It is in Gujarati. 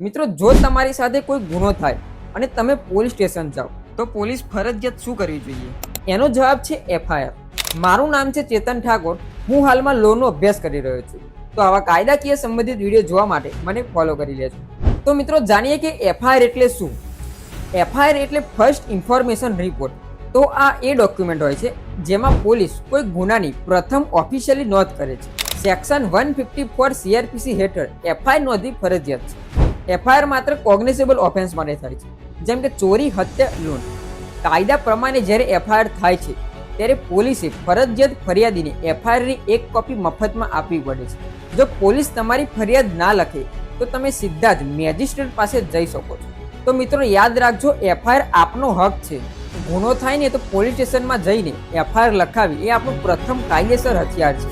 મિત્રો, જો તમારી સાથે કોઈ ગુનો થાય અને તમે પોલીસ સ્ટેશન જાઓ, તો પોલીસ ફરજિયાત શું કરવી જોઈએ? એનો જવાબ છે એફઆઈઆર. મારું નામ છે ચેતન ઠાકોર. હું હાલમાં લોનો અભ્યાસ કરી રહ્યો છું. તો આવા કાયદાકીય સંબંધિત વીડિયો જોવા માટે મને ફોલો કરી લેજો. તો મિત્રો, જાણીએ કે એફઆઈઆર એટલે શું? એફઆઈઆર એટલે ફર્સ્ટ ઇન્ફોર્મેશન રિપોર્ટ તો આ એ ડોક્યુમેન્ટ હોય છે જેમાં પોલીસ કોઈ ગુનાની પ્રથમ ઓફિશિયલી નોંધ કરે છે. Section one fifty four CrPC હેઠળ એફઆઈઆર નોંધવી ફરજિયાત છે. એફઆઈઆર માત્ર કોગ્નિસેબલ ઓફેન્સ માટે થાય છે. જેમ કે ચોરી, હત્યા, લૂંટ. કાયદા પ્રમાણે જ્યારે એફઆઈઆર થાય છે, ત્યારે પોલીસે ફરજિયાત ફરિયાદીને એફઆઈઆરની એક કોપી મફતમાં આપવી પડે છે. જો પોલીસ તમારી ફરિયાદ ના લખે, તો તમે સીધા જ મેજિસ્ટ્રેટ પાસે જઈ શકો છો. તો મિત્રો, યાદ રાખજો, એફઆઈઆર આપનો હક છે. ગુનો થાય ને તો પોલીસ સ્ટેશનમાં જઈને એફઆઈઆર લખાવી એ આપણું પ્રથમ કાયદેસર હથિયાર છે.